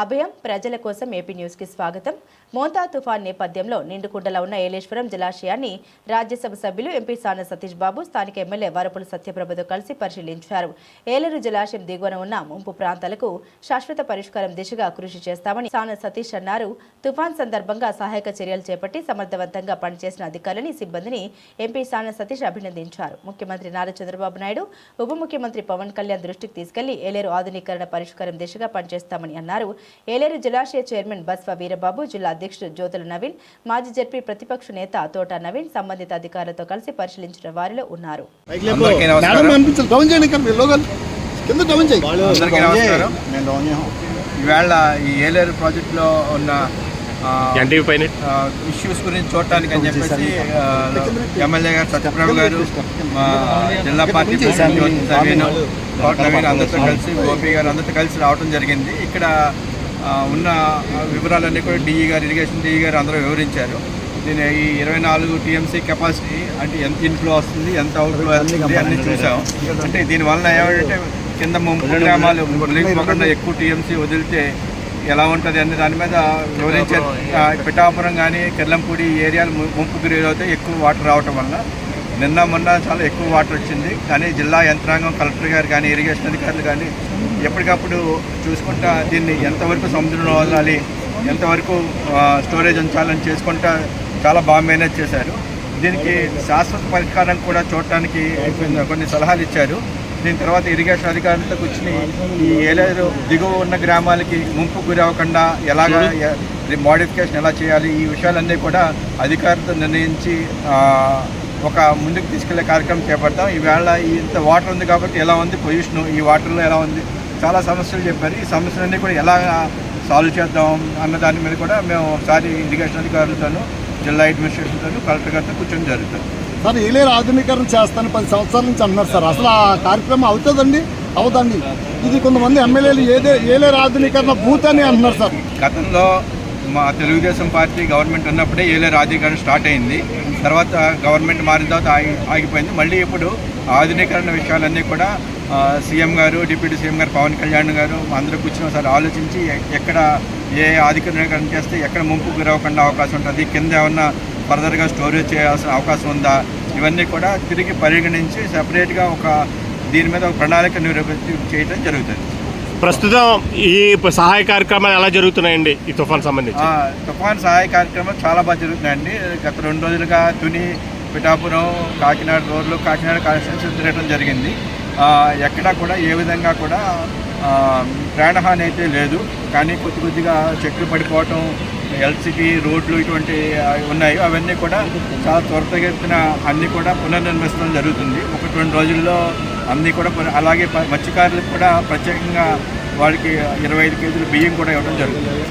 అభయం ప్రజల కోసం ఏపీ న్యూస్కి స్వాగతం. మోంతా తుఫాన్ నేపథ్యంలో నిండుకుండలో ఉన్న ఏలేశ్వరం జలాశయాన్ని రాజ్యసభ సభ్యులు ఎంపీ సాన సతీష్ బాబు స్థానిక ఎమ్మెల్యే వరపుల సత్యప్రభతో కలిసి పరిశీలించారు. ఏలేరు జలాశయం దిగువన ఉన్న ముంపు ప్రాంతాలకు శాశ్వత పరిష్కారం దిశగా కృషి చేస్తామని సాన సతీష్ అన్నారు. తుఫాన్ సందర్భంగా సహాయక చర్యలు చేపట్టి సమర్థవంతంగా పనిచేసిన అధికారులని సిబ్బందిని ఎంపీ సాన సతీష్ అభినందించారు. ముఖ్యమంత్రి నారా చంద్రబాబు నాయుడు ఉప ముఖ్యమంత్రి పవన్ కళ్యాణ్ దృష్టికి తీసుకెళ్ళి ఏలేరు ఆధునీకరణ పరిష్కారం దిశగా పనిచేస్తామని అన్నారు. ఏలేరు జలాశయ చైర్మన్ బస్వ వీరబాబు జిల్లా అధ్యక్షుడు జ్యోతుల నవీన్ మాజీ జడ్పీ ప్రతిపక్ష నేత తోట నవీన్ సంబంధిత అధికారులతో కలిసి పరిశీలించిన వారిలో ఉన్నారు. ఈవేళ ఈ ఏలేరు ప్రాజెక్టులో ఉన్న ఇష్యూస్ గురించి చూడటానికి అని చెప్పేసి ఎమ్మెల్యే గారు సత్యప్రభు గారు మా జిల్లా పార్టీ నవీన్ అందరితో కలిసి గోపి గారు అందరితో కలిసి రావడం జరిగింది. ఇక్కడ ఉన్న వివరాలన్నీ కూడా డిఈ గారు ఇరిగేషన్ డిఈ గారు అందరూ వివరించారు. దీని ఈ ఇరవై నాలుగు టీఎంసీ కెపాసిటీ అంటే ఎంత ఇన్ఫ్లో వస్తుంది ఎంత అవుట్ఫ్లో వస్తుంది అన్ని చూసాం. అంటే దీనివల్ల ఏమంటే కింద ముంపు గ్రామాలు మునిగిపోకుండా ఎక్కువ టీఎంసీ వదిలితే ఎలా ఉంటుంది అనే దాని మీద వివరించారు. పిఠాపురం కానీ కిర్లంపూడి ఏరియాలు ముంపు గురవుతే ఎక్కువ వాటర్ రావటం వల్ల నిన్న మొన్న చాలా ఎక్కువ వాటర్ వచ్చింది. కానీ జిల్లా యంత్రాంగం కలెక్టర్ గారు కానీ ఇరిగేషన్ అధికారులు కానీ ఎప్పటికప్పుడు చూసుకుంటా దీన్ని ఎంతవరకు సముద్రంలో వదలాలి ఎంతవరకు స్టోరేజ్ ఉంచాలని చేసుకుంటా చాలా బాగా మేనేజ్ చేశారు. దీనికి శాశ్వత పరిష్కారం కూడా చూడటానికి కొన్ని- సలహాలు ఇచ్చారు. దీని తర్వాత ఇరిగేషన్ అధికారులతో కూర్చుని ఈ ఏలేరు దిగువ ఉన్న గ్రామాలకి ముంపు గురి అవ్వకుండా ఎలాగ మోడిఫికేషన్ ఎలా చేయాలి ఈ విషయాలన్నీ కూడా అధికారులతో నిర్ణయించి ఒక ముందుకు తీసుకెళ్ళే కార్యక్రమం చేపడతాం. ఈవేళ ఇంత వాటర్ ఉంది కాబట్టి ఎలా ఉంది? పొల్యూషన్ ఈ వాటర్లో ఎలా ఉంది? చాలా సమస్యలు చెప్పారు. ఈ సమస్యలన్నీ కూడా ఎలా సాల్వ్ చేద్దాం అన్న దాని మీద కూడా మేము ఒకసారి ఇరిగేషన్ అధికారులతోనూ జిల్లా అడ్మినిస్ట్రేషన్తోనూ కలెక్టర్ గారితో కూర్చొని జరుగుతుంది సార్ ఏలేరు ఆధునీకరణ చేస్తాను పది సంవత్సరాల నుంచి అంటున్నారు సార్. అసలు ఆ కార్యక్రమం అవుతుందండి? అవుదండి? ఇది కొంతమంది ఎమ్మెల్యేలు ఏదే ఏలేరు ఆధునీకరణ బూత్ అని అంటున్నారు సార్. గతంలో మా తెలుగుదేశం పార్టీ గవర్నమెంట్ ఉన్నప్పుడే ఏలే రాజీకరణ స్టార్ట్ అయింది. తర్వాత గవర్నమెంట్ మారిన తర్వాత ఆగి ఆగిపోయింది. మళ్ళీ ఇప్పుడు ఆధునీకరణ విషయాలన్నీ కూడా సీఎం గారు డిప్యూటీ సీఎం గారు పవన్ కళ్యాణ్ గారు అందరూ కూర్చుని ఒకసారి ఆలోచించి ఎక్కడ ఏ ఆధునీకరణ చేస్తే ఎక్కడ ముంపు గురవకుండా అవకాశం ఉంటుంది. కింద ఏమన్నా ఫర్దర్గా స్టోరేజ్ చేయాల్సిన అవకాశం ఉందా? ఇవన్నీ కూడా తిరిగి పరిగణించి సపరేట్గా ఒక దీని మీద ఒక ప్రణాళిక నిరూపించి చేయడం జరుగుతుంది. ప్రస్తుతం ఈ సహాయ కార్యక్రమాలు ఎలా జరుగుతున్నాయండి? ఈ తుఫాన్ సంబంధించి. ఆ, తుఫాన్ సహాయ కార్యక్రమం చాలా బాగా జరుగుతున్నాయండి. గత రెండు రోజులుగా తుని పిఠాపురం కాకినాడ రోడ్లు కాకినాడ కాన్స్టిట్యూన్సీ తిరగడం జరిగింది. ఎక్కడా కూడా ఏ విధంగా కూడా ప్రాణహాని అయితే లేదు. కానీ కొద్ది కొద్దిగా చెట్లు పడిపోవటం ఎల్సిటీ రోడ్లు ఇటువంటి ఉన్నాయి. అవన్నీ కూడా చాలా త్వరితగతిన అన్నీ కూడా పునర్నిర్మించడం జరుగుతుంది. ఒక రెండు రోజుల్లో అన్నీ కూడా అలాగే మత్స్యకారులకు కూడా ప్రత్యేకంగా వాళ్ళకి ఇరవై ఐదు కేజీలు బియ్యం కూడా ఇవ్వడం జరుగుతుంది.